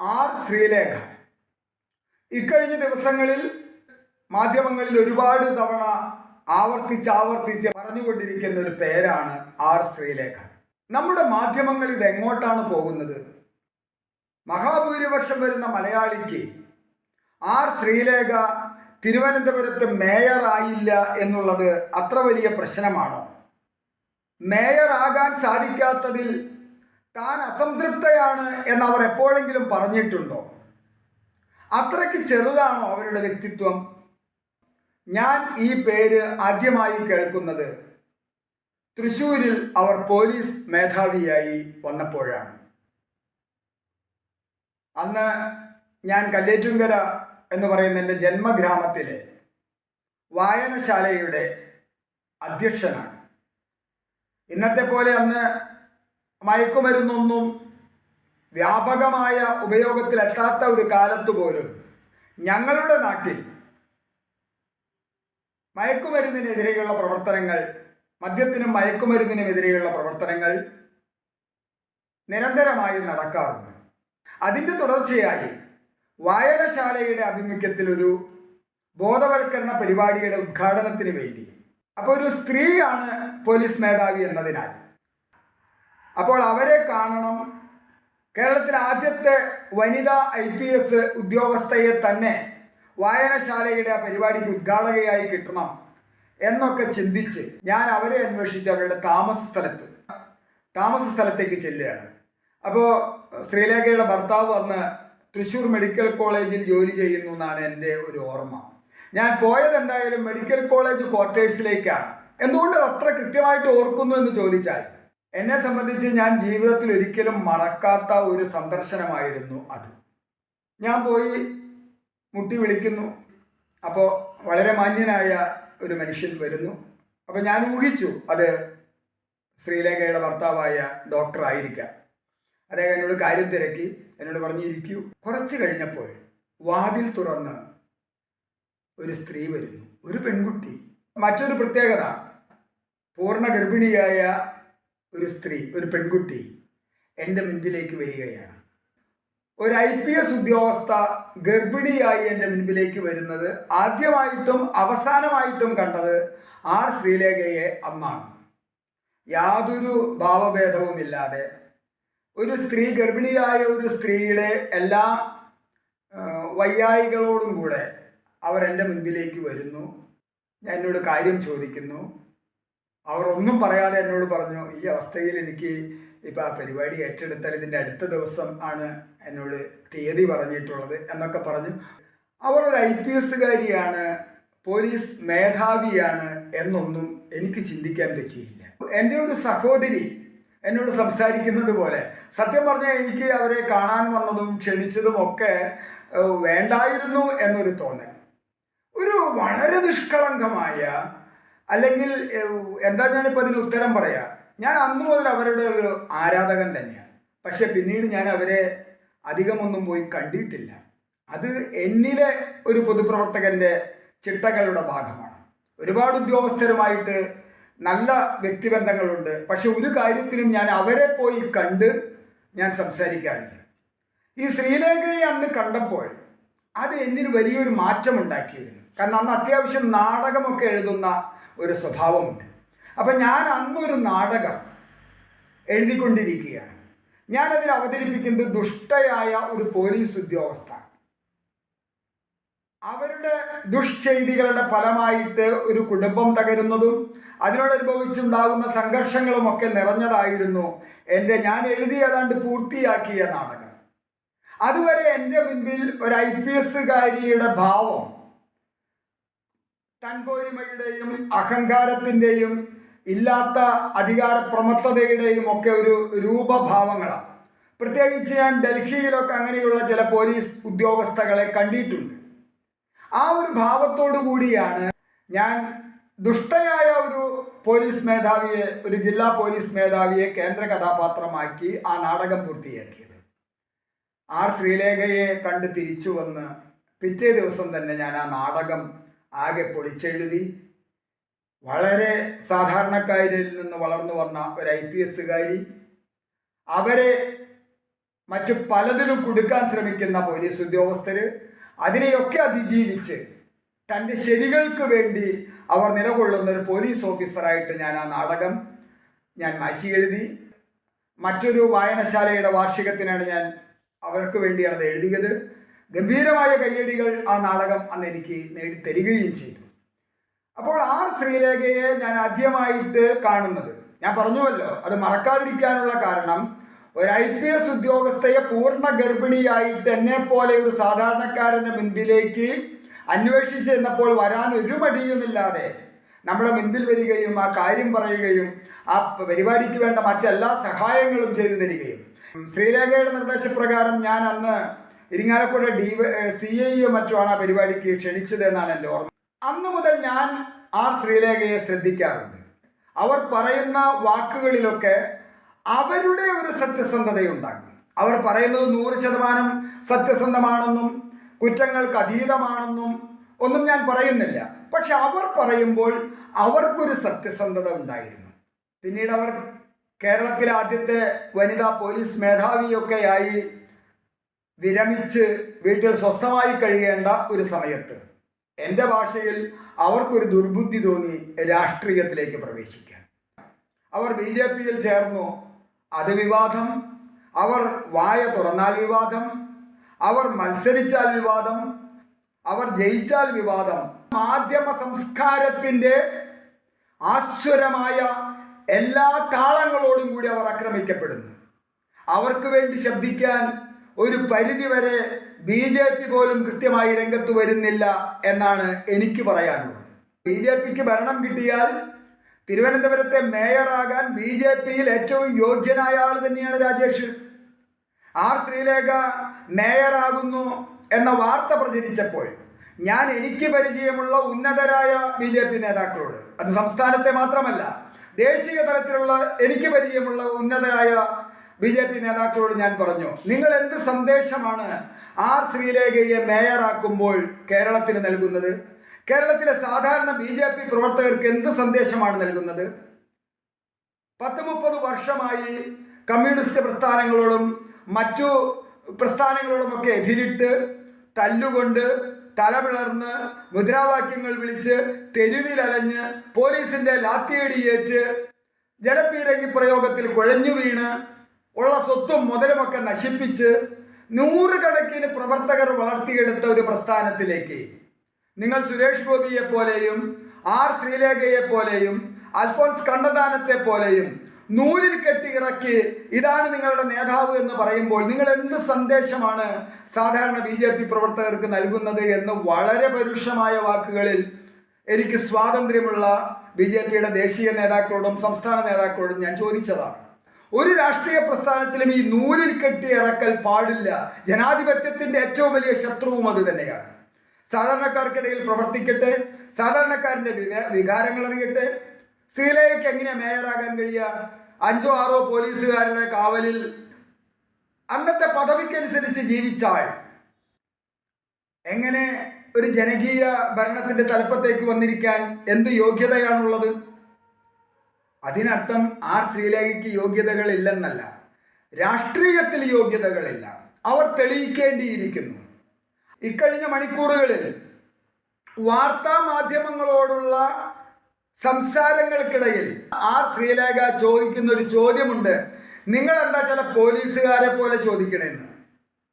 R Sreelekha. ഇക്കഴിഞ്ഞ ദിവസങ്ങളിൽ മാധ്യമങ്ങളിൽ ഒരുപാട് തവണ ആവർത്തിച്ച് ആവർത്തിച്ച് പറഞ്ഞുകൊണ്ടിരിക്കുന്ന ഒരു പേരാണ് ആർ ശ്രീലേഖ. നമ്മുടെ മാധ്യമങ്ങൾ ഇത് എങ്ങോട്ടാണ് പോകുന്നത്? മഹാഭൂരിപക്ഷം വരുന്ന മലയാളിക്ക് ആർ ശ്രീലേഖ തിരുവനന്തപുരത്ത് മേയർ ആയില്ല എന്നുള്ളത് അത്ര വലിയ പ്രശ്നമാണോ? മേയർ ആകാൻ സാധിക്കാത്തതിൽ താൻ അസംതൃപ്തയാണ് എന്ന് അവർ എപ്പോഴെങ്കിലും പറഞ്ഞിട്ടുണ്ടോ? അത്രയ്ക്ക് ചെറുതാണോ അവരുടെ വ്യക്തിത്വം? ഞാൻ ഈ പേര് ആദ്യമായി കേൾക്കുന്നത്. തൃശൂരിൽ അവർ പോലീസ് മേധാവിയായി വന്നപ്പോഴാണ്. അന്ന് ഞാൻ കല്ലേറ്റുങ്കര എന്ന് പറയുന്ന എന്റെ ജന്മഗ്രാമത്തിലെ വായനശാലയുടെ അധ്യക്ഷനാണ്. ഇന്നത്തെ പോലെ അന്ന് മയക്കുമരുന്നൊന്നും വ്യാപകമായ ഉപയോഗത്തിലെത്താത്ത ഒരു കാലത്ത് പോലും ഞങ്ങളുടെ നാട്ടിൽ മയക്കുമരുന്നിനെതിരെയുള്ള പ്രവർത്തനങ്ങൾ മദ്യത്തിനും മയക്കുമരുന്നിനുമെതിരെയുള്ള പ്രവർത്തനങ്ങൾ നിരന്തരമായി നടക്കാറുണ്ട്. അതിന്റെ തുടർച്ചയായി വായനശാലയുടെ ആഭിമുഖ്യത്തിൽ ഒരു ബോധവൽക്കരണ പരിപാടിയുടെ ഉദ്ഘാടനത്തിന് വേണ്ടി. അപ്പോൾ ഒരു സ്ത്രീയാണ് പോലീസ് മേധാവി എന്നതിനാൽ അപ്പോൾ അവരെ കാണണം. കേരളത്തിൽ ആദ്യത്തെ വനിതാ ഐ പി എസ് ഉദ്യോഗസ്ഥയെ തന്നെ വായനശാലയുടെ പരിപാടിക്ക് ഉദ്ഘാടകയായി കിട്ടണം എന്നൊക്കെ ചിന്തിച്ച് ഞാൻ അവരെ അന്വേഷിച്ച് അവരുടെ താമസ സ്ഥലത്ത് താമസ സ്ഥലത്തേക്ക് ചെല്ലുകയാണ്. അപ്പോൾ ശ്രീലേഖയുടെ ഭർത്താവ് വന്ന് തൃശ്ശൂർ മെഡിക്കൽ കോളേജിൽ ജോലി ചെയ്യുന്നു എന്നാണ് എന്റെ ഒരു ഓർമ്മ. ഞാൻ പോയത് എന്തായാലും മെഡിക്കൽ കോളേജ് ക്വാർട്ടേഴ്സിലേക്കാണ്. എന്തുകൊണ്ട് അത്ര കൃത്യമായിട്ട് ഓർക്കുന്നു എന്ന് ചോദിച്ചാൽ എന്നെ സംബന്ധിച്ച് ഞാൻ ജീവിതത്തിൽ ഒരിക്കലും മറക്കാത്ത ഒരു സന്ദർശനമായിരുന്നു അത്. ഞാൻ പോയി മുട്ടി വിളിക്കുന്നു. അപ്പോൾ വളരെ മാന്യനായ ഒരു മനുഷ്യൻ വരുന്നു. അപ്പോൾ ഞാൻ ഊഹിച്ചു അത് ശ്രീലേഖയുടെ ഭർത്താവായ ഡോക്ടർ ആയിരിക്കാം. അദ്ദേഹം എന്നോട് കാര്യം തിരക്കി എന്നോട് പറഞ്ഞു ഇരിക്കൂ. കുറച്ച് കഴിഞ്ഞപ്പോൾ വാതിൽ തുറന്ന് ഒരു സ്ത്രീ വരുന്നു. ഒരു പെൺകുട്ടി. മറ്റൊരു പ്രത്യേകത പൂർണ ഗർഭിണിയായ ഒരു സ്ത്രീ ഒരു പെൺകുട്ടി എന്റെ മുൻപിലേക്ക് വരികയാണ്. ഒരു ഐ പി എസ് ഉദ്യോഗസ്ഥ ഗർഭിണിയായി എന്റെ മുൻപിലേക്ക് വരുന്നത് ആദ്യമായിട്ടും അവസാനമായിട്ടും കണ്ടത് ആർ ശ്രീലേഖയെ അന്നാണ് യാതൊരു ഭാവഭേദവുമില്ലാതെ ഒരു സ്ത്രീ ഗർഭിണിയായ ഒരു സ്ത്രീയുടെ എല്ലാ വയ്യായികളോടും കൂടെ അവർ എന്റെ മുൻപിലേക്ക് വരുന്നു. ഞാൻ എന്നോട് കാര്യം ചോദിക്കുന്നു. അവർ ഒന്നും പറയാതെ എന്നോട് പറഞ്ഞു ഈ അവസ്ഥയിൽ എനിക്ക് ഇപ്പം ആ പരിപാടി ഏറ്റെടുത്താൽ ഇതിന്റെ അടുത്ത ദിവസം ആണ് എന്നോട് തീയതി പറഞ്ഞിട്ടുള്ളത് എന്നൊക്കെ പറഞ്ഞു. അവർ ഒരു ഐ പി എസ്സുകാരിയാണ് പോലീസ് മേധാവിയാണ് എന്നൊന്നും എനിക്ക് ചിന്തിക്കാൻ പറ്റിയില്ല. എന്റെ ഒരു സഹോദരി എന്നോട് സംസാരിക്കുന്നത് പോലെ സത്യം പറഞ്ഞാൽ എനിക്ക് അവരെ കാണാൻ വന്നതും ക്ഷണിച്ചതും ഒക്കെ വേണ്ടായിരുന്നു എന്നൊരു തോന്നൽ. ഒരു വളരെ നിഷ്കളങ്കമായ അല്ലെങ്കിൽ എന്താ ഞാനിപ്പോൾ അതിന് ഉത്തരം പറയാ? ഞാൻ അന്നു മുതൽ അവരുടെ ഒരു ആരാധകൻ തന്നെയാണ്. പക്ഷെ പിന്നീട് ഞാൻ അവരെ അധികമൊന്നും പോയി കണ്ടിട്ടില്ല. അത് എന്നിലെ ഒരു പൊതുപ്രവർത്തകന്റെ ചിട്ടകളുടെ ഭാഗമാണ്. ഒരുപാട് ഉദ്യോഗസ്ഥരുമായിട്ട് നല്ല വ്യക്തിബന്ധങ്ങളുണ്ട്. പക്ഷെ ഒരു കാര്യത്തിനും ഞാൻ അവരെ പോയി കണ്ട് ഞാൻ സംസാരിക്കാറില്ല. ഈ ശ്രീലേഖയെ അന്ന് കണ്ടപ്പോൾ അത് എന്നിന് വലിയൊരു മാറ്റം ഉണ്ടാക്കിയിരുന്നു കാരണം അന്ന് അത്യാവശ്യം നാടകമൊക്കെ എഴുതുന്ന ഒരു സ്വഭാവമുണ്ട്. അപ്പം ഞാൻ അന്നൊരു നാടകം എഴുതിക്കൊണ്ടിരിക്കുകയാണ്. ഞാനതിൽ അവതരിപ്പിക്കുന്നത് ദുഷ്ടയായ ഒരു പോലീസ് ഉദ്യോഗസ്ഥ അവരുടെ ദുഷ്ചെയ്തികളുടെ ഫലമായിട്ട് ഒരു കുടുംബം തകരുന്നതും അതിനോടനുഭവിച്ചുണ്ടാകുന്ന സംഘർഷങ്ങളും ഒക്കെ നിറഞ്ഞതായിരുന്നു എന്റെ ഞാൻ എഴുതി ഏതാണ്ട് പൂർത്തിയാക്കിയ നാടകം. അതുവരെ എന്റെ മുൻപിൽ ഒരു ഐ പി എസ്സുകാരിയുടെ ഭാവം തൻപോരിമയുടെയും അഹങ്കാരത്തിന്റെയും ഇല്ലാത്ത അധികാര പ്രമത്തതയുടെയും ഒക്കെ ഒരു രൂപഭാവങ്ങളാണ്. പ്രത്യേകിച്ച് ഞാൻ ഡൽഹിയിലൊക്കെ അങ്ങനെയുള്ള ചില പോലീസ് ഉദ്യോഗസ്ഥകളെ കണ്ടിട്ടുണ്ട്. ആ ഒരു ഭാവത്തോടു കൂടിയാണ് ഞാൻ ദുഷ്ടയായ ഒരു പോലീസ് മേധാവിയെ ഒരു ജില്ലാ പോലീസ് മേധാവിയെ കേന്ദ്ര കഥാപാത്രമാക്കി ആ നാടകം പൂർത്തിയാക്കിയത് ആർ ശ്രീലേഖയെ കണ്ട് തിരിച്ചു വന്ന് പിറ്റേ ദിവസം തന്നെ ഞാൻ ആ നാടകം ആകെ പൊളിച്ചെഴുതി. വളരെ സാധാരണക്കാരിൽ നിന്ന് വളർന്നു വന്ന ഒരു ഐ പി എസ്സുകാരി. അവരെ മറ്റു പലതിലും കൊടുക്കാൻ ശ്രമിക്കുന്ന പോലീസ് ഉദ്യോഗസ്ഥര് അതിനെയൊക്കെ അതിജീവിച്ച് തന്റെ ശരികൾക്ക് വേണ്ടി അവർ നിലകൊള്ളുന്ന ഒരു പോലീസ് ഓഫീസറായിട്ട് ഞാൻ ആ നാടകം ഞാൻ മാറ്റി എഴുതി മറ്റൊരു വായനശാലയുടെ വാർഷികത്തിനാണ് ഞാൻ അവർക്ക് വേണ്ടിയാണ് അത് എഴുതിയത്. ഗംഭീരമായ കയ്യടികൾ ആ നാടകം അന്ന് എനിക്ക് നേടിത്തരികയും ചെയ്തു. അപ്പോൾ ആ ശ്രീലേഖയെ ഞാൻ ആദ്യമായിട്ട് കാണുന്നത്. ഞാൻ പറഞ്ഞുവല്ലോ അത് മറക്കാതിരിക്കാനുള്ള കാരണം ഒരു ഐ പി എസ് ഉദ്യോഗസ്ഥയെ പൂർണ ഗർഭിണിയായിട്ട് എന്നെ പോലെ ഒരു സാധാരണക്കാരന്റെ മുൻപിലേക്ക് അന്വേഷിച്ച് ചെന്നപ്പോൾ വരാൻ ഒരു മടിയുമില്ലാതെ നമ്മുടെ മുൻപിൽ വരികയും ആ കാര്യം പറയുകയും ആ പരിപാടിക്ക് വേണ്ട മറ്റെല്ലാ സഹായങ്ങളും ചെയ്തു തരികയും. ശ്രീലേഖയുടെ നിർദ്ദേശപ്രകാരം ഞാൻ അന്ന് ഇരിങ്ങാലക്കുട ഡി സി ഐയോ മറ്റുമാണ് ആ പരിപാടിക്ക് ക്ഷണിച്ചത് എന്നാണ് എന്റെ ഓർമ്മ. അന്ന് മുതൽ ഞാൻ ആ ശ്രീലേഖയെ ശ്രദ്ധിക്കാറുണ്ട്. അവർ പറയുന്ന വാക്കുകളിലൊക്കെ അവരുടെ ഒരു സത്യസന്ധതയുണ്ടാകും. അവർ പറയുന്നത് നൂറ് ശതമാനം സത്യസന്ധമാണെന്നും കുറ്റങ്ങൾക്ക് അതീതമാണെന്നും ഒന്നും ഞാൻ പറയുന്നില്ല. പക്ഷെ അവർ പറയുമ്പോൾ അവർക്കൊരു സത്യസന്ധത ഉണ്ടായിരുന്നു. പിന്നീട് അവർ കേരളത്തിലെ ആദ്യത്തെ വനിതാ പോലീസ് മേധാവിയൊക്കെയായി വിരമിച്ച് വീട്ടിൽ സ്വസ്ഥമായി കഴിയേണ്ട ഒരു സമയത്ത് എന്റെ ഭാഷയിൽ അവർക്കൊരു ദുർബുദ്ധി തോന്നി രാഷ്ട്രീയത്തിലേക്ക് പ്രവേശിക്കാൻ. അവർ ബി ജെ പിയിൽ ചേർന്നു. അത് വിവാദം. അവർ വായ തുറന്നാൽ വിവാദം. അവർ മത്സരിച്ചാൽ വിവാദം. അവർ ജയിച്ചാൽ വിവാദം. മാധ്യമ സംസ്കാരത്തിന്റെ ആശ്വരമായ എല്ലാ താളങ്ങളോടും കൂടി അവർ ആക്രമിക്കപ്പെടുന്നു. അവർക്ക് വേണ്ടി ശബ്ദിക്കാൻ ഒരു പരിധിവരെ ബി ജെ പി പോലും കൃത്യമായി രംഗത്ത് വരുന്നില്ല എന്നാണ് എനിക്ക് പറയാനുള്ളത്. ബി ജെ പിക്ക് ഭരണം കിട്ടിയാൽ തിരുവനന്തപുരത്തെ മേയറാകാൻ ബി ജെ പിയിൽ ഏറ്റവും യോഗ്യനായ ആൾ തന്നെയാണ് രാജേഷ്. ആർ ശ്രീലേഖ മേയറാകുന്നു എന്ന വാർത്ത പ്രചരിച്ചപ്പോൾ ഞാൻ എനിക്ക് പരിചയമുള്ള ഉന്നതരായ ബി ജെ പി നേതാക്കളോട് അത് സംസ്ഥാനത്തെ മാത്രമല്ല ദേശീയ തലത്തിലുള്ള എനിക്ക് പരിചയമുള്ള ഉന്നതരായ ബി ജെ പി നേതാക്കളോട് ഞാൻ പറഞ്ഞു നിങ്ങൾ എന്ത് സന്ദേശമാണ് ആർ ശ്രീലേഖയെ മേയറാക്കുമ്പോൾ കേരളത്തിന് നൽകുന്നത്? കേരളത്തിലെ സാധാരണ ബി ജെ പി പ്രവർത്തകർക്ക് എന്ത് സന്ദേശമാണ് നൽകുന്നത്? പത്ത് മുപ്പത് വർഷമായി കമ്മ്യൂണിസ്റ്റ് പ്രസ്ഥാനങ്ങളോടും മറ്റു പ്രസ്ഥാനങ്ങളോടുമൊക്കെ എതിരിട്ട് തല്ലുകൊണ്ട് തലപിളർന്ന് മുദ്രാവാക്യങ്ങൾ വിളിച്ച് തെരുവിലലഞ്ഞ് പോലീസിന്റെ ലാത്തിയടിയേറ്റ് ജലപീരങ്കി പ്രയോഗത്തിൽ കുഴഞ്ഞു വീണ് ഉള്ള സ്വത്തും മുതലുമൊക്കെ നശിപ്പിച്ച് നൂറുകണക്കിന് പ്രവർത്തകർ വളർത്തിയെടുത്ത ഒരു പ്രസ്ഥാനത്തിലേക്ക്. നിങ്ങൾ സുരേഷ് ഗോപിയെ പോലെയും ആർ ശ്രീലേഖയെ പോലെയും അൽഫോൻസ് കണ്ണദാനത്തെ പോലെയും നൂലിൽ കെട്ടി ഇറക്കി ഇതാണ് നിങ്ങളുടെ നേതാവ് എന്ന് പറയുമ്പോൾ നിങ്ങൾ എന്ത് സന്ദേശമാണ് സാധാരണ ബി ജെ പി പ്രവർത്തകർക്ക് നൽകുന്നത് എന്ന് വളരെ പരുഷമായ വാക്കുകളിൽ എനിക്ക് സ്വാതന്ത്ര്യമുള്ള ബി ജെ പിയുടെ ദേശീയ നേതാക്കളോടും സംസ്ഥാന നേതാക്കളോടും ഞാൻ ചോദിച്ചതാണ്. ഒരു രാഷ്ട്രീയ പ്രസ്ഥാനത്തിലും ഈ നൂലിൽ കെട്ടി ഇറക്കൽ പാടില്ല. ജനാധിപത്യത്തിന്റെ ഏറ്റവും വലിയ ശത്രുവും അത് തന്നെയാണ്. സാധാരണക്കാർക്കിടയിൽ പ്രവർത്തിക്കട്ടെ സാധാരണക്കാരന്റെ വിവേ വികാരങ്ങൾ അറിയട്ടെ. ശ്രീലയ്ക്ക് എങ്ങനെ മേയറാകാൻ കഴിയുക അഞ്ചോ ആറോ പോലീസുകാരുടെ കാവലിൽ അന്നത്തെ പദവിക്കനുസരിച്ച് ജീവിച്ചാൽ എങ്ങനെ ഒരു ജനകീയ ഭരണത്തിന്റെ തലപ്പത്തേക്ക് വന്നിരിക്കാൻ എന്ത് യോഗ്യതയാണുള്ളത്? അതിനർത്ഥം ആർ ശ്രീലേഖയ്ക്ക് യോഗ്യതകൾ ഇല്ലെന്നല്ല രാഷ്ട്രീയത്തിൽ യോഗ്യതകളില്ല. അവർ തെളിയിക്കേണ്ടിയിരിക്കുന്നു. ഇക്കഴിഞ്ഞ മണിക്കൂറുകളിൽ വാർത്താ മാധ്യമങ്ങളോടുള്ള സംസാരങ്ങൾക്കിടയിൽ ആർ ശ്രീലേഖ ചോദിക്കുന്ന ഒരു ചോദ്യമുണ്ട്. നിങ്ങൾ എന്താ ചില പോലീസുകാരെ പോലെ ചോദിക്കണേന്ന്?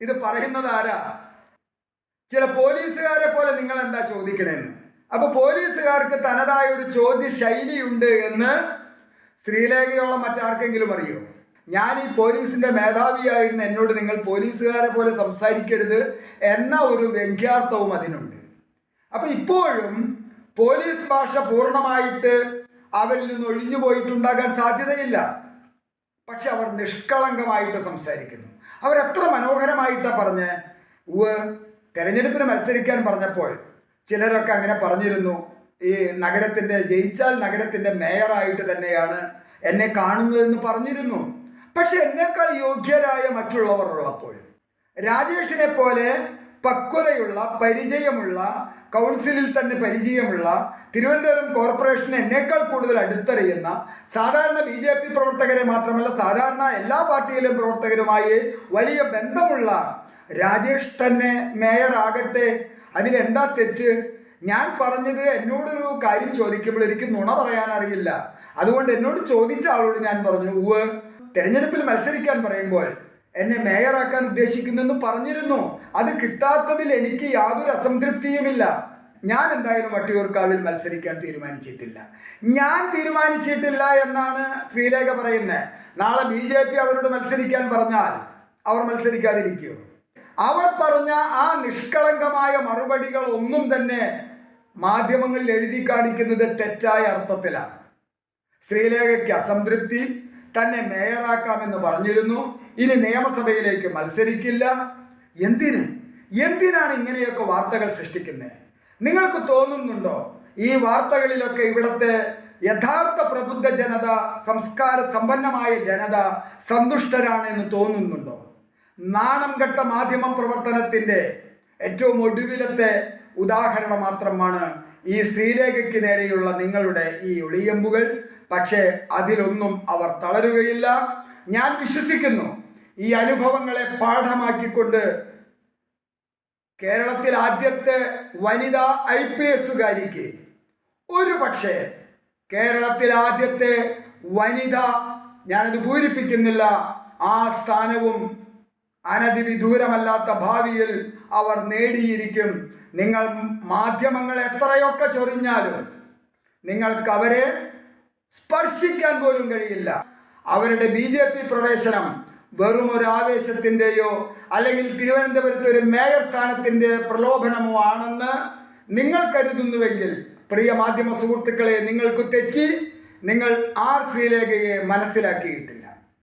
ഇത് പറയുന്നത് ആരാ? ചില പോലീസുകാരെ പോലെ നിങ്ങൾ എന്താ ചോദിക്കണേന്ന്? അപ്പൊ പോലീസുകാർക്ക് തനതായ ഒരു ചോദ്യ ശൈലിയുണ്ട് എന്ന് ശ്രീലേഖയോളം മറ്റാർക്കെങ്കിലും അറിയോ? ഞാൻ ഈ പോലീസിന്റെ മേധാവിയായിരുന്ന എന്നോട് നിങ്ങൾ പോലീസുകാരെ പോലെ സംസാരിക്കരുത് എന്ന ഒരു വ്യംഗ്യാർത്ഥവും അതിനുണ്ട്. അപ്പൊ ഇപ്പോഴും പോലീസ് ഭാഷ പൂർണമായിട്ട് അവരിൽ നിന്ന് ഒഴിഞ്ഞു പോയിട്ടുണ്ടാകാൻ സാധ്യതയില്ല. പക്ഷെ അവർ നിഷ്കളങ്കമായിട്ട് സംസാരിക്കുന്നു. അവരെത്ര മനോഹരമായിട്ടാണ് പറഞ്ഞ്? തെരഞ്ഞെടുപ്പിന് മത്സരിക്കാൻ പറഞ്ഞപ്പോൾ ചിലരൊക്കെ അങ്ങനെ പറഞ്ഞിരുന്നു. ഈ നഗരത്തിന്റെ ജയിച്ചാൽ നഗരത്തിന്റെ മേയറായിട്ട് തന്നെയാണ് എന്നെ കാണുന്നതെന്ന് പറഞ്ഞിരുന്നു. പക്ഷെ എന്നേക്കാൾ യോഗ്യരായ മറ്റുള്ളവർ ഉള്ളപ്പോൾ രാജേഷിനെ പോലെ പക്വതയുള്ള പരിചയമുള്ള കൗൺസിലിൽ തന്നെ പരിചയമുള്ള തിരുവനന്തപുരം കോർപ്പറേഷന് എന്നേക്കാൾ കൂടുതൽ അടുത്തറിയുന്ന സാധാരണ ബി ജെ പി പ്രവർത്തകരെ മാത്രമല്ല സാധാരണ എല്ലാ പാർട്ടിയിലും പ്രവർത്തകരുമായി വലിയ ബന്ധമുള്ള രാജേഷ് തന്നെ മേയർ ആകട്ടെ അതിലെന്താ തെറ്റ്? ഞാൻ പറഞ്ഞത് എന്നോടൊരു കാര്യം ചോദിക്കുമ്പോൾ എനിക്ക് നുണ പറയാൻ അറിയില്ല അതുകൊണ്ട് എന്നോട് ചോദിച്ച ആളോട് ഞാൻ പറഞ്ഞു ഉവ് തെരഞ്ഞെടുപ്പിൽ മത്സരിക്കാൻ പറയുമ്പോൾ എന്നെ മേയറാക്കാൻ ഉദ്ദേശിക്കുന്നെന്ന് പറഞ്ഞിരുന്നു. അത് കിട്ടാത്തതിൽ എനിക്ക് യാതൊരു അസംതൃപ്തിയുമില്ല. ഞാൻ എന്തായാലും വട്ടിയൂർക്കാവിൽ മത്സരിക്കാൻ തീരുമാനിച്ചിട്ടില്ല. ഞാൻ തീരുമാനിച്ചിട്ടില്ല എന്നാണ് ശ്രീലേഖ പറയുന്നത് നാളെ ബി ജെ പി അവരോട് മത്സരിക്കാൻ പറഞ്ഞാൽ അവർ മത്സരിക്കാതിരിക്കുമോ അവർ പറഞ്ഞ ആ നിഷ്കളങ്കമായ മറുപടികൾ ഒന്നും തന്നെ മാധ്യമങ്ങളിൽ എഴുതി കാണിക്കുന്നത് തെറ്റായ അർത്ഥത്തിലാണ്. ശ്രീലേഖയ്ക്ക് അസംതൃപ്തി തന്നെ മേയറാക്കാമെന്ന് പറഞ്ഞിരുന്നു. ഇനി നിയമസഭയിലേക്ക് മത്സരിക്കില്ല. എന്തിന്? എന്തിനാണ് ഇങ്ങനെയൊക്കെ വാർത്തകൾ സൃഷ്ടിക്കുന്നത് നിങ്ങൾക്ക് തോന്നുന്നുണ്ടോ? ഈ വാർത്തകളിലൊക്കെ ഇവിടുത്തെ യഥാർത്ഥ പ്രബുദ്ധ ജനത സംസ്കാര സമ്പന്നമായ ജനത സന്തുഷ്ടരാണ് എന്ന് തോന്നുന്നുണ്ടോ? നാണം കെട്ട മാധ്യമ പ്രവർത്തനത്തിന്റെ ഏറ്റവും ഒടുവിലത്തെ ഉദാഹരണം മാത്രമാണ് ഈ ശ്രീരേഖയ്ക്ക് നേരെയുള്ള നിങ്ങളുടെ ഈ ഒളിയമ്പുകൾ. പക്ഷേ അതിലൊന്നും അവർ തളരുകയില്ല. ഞാൻ വിശ്വസിക്കുന്നു ഈ അനുഭവങ്ങളെ പാഠമാക്കിക്കൊണ്ട് കേരളത്തിൽ ആദ്യത്തെ വനിതാ ഐ പി എസുകാരിക്ക് ഒരു പക്ഷേ കേരളത്തിൽ ആദ്യത്തെ വനിത ഞാനത് പൂരിപ്പിക്കുന്നില്ല. ആ സ്ഥാനവും അനധിവിദൂരമല്ലാത്ത ഭാവിയിൽ അവർ നേടിയിരിക്കും. നിങ്ങൾ മാധ്യമങ്ങൾ എത്രയൊക്കെ ചൊറിഞ്ഞാലും നിങ്ങൾക്ക് അവരെ സ്പർശിക്കാൻ പോലും കഴിയില്ല. അവരുടെ ബി ജെ പി പ്രവേശനം വെറും ഒരു ആവേശത്തിന്റെയോ അല്ലെങ്കിൽ തിരുവനന്തപുരത്ത് ഒരു മേയർ സ്ഥാനത്തിന്റെ പ്രലോഭനമോ ആണെന്ന് നിങ്ങൾ കരുതുന്നുവെങ്കിൽ പ്രിയ മാധ്യമ സുഹൃത്തുക്കളെ നിങ്ങൾക്ക് തെറ്റി നിങ്ങൾ ആർ ശ്രീലേഖയെ മനസ്സിലാക്കിയിട്ടില്ല.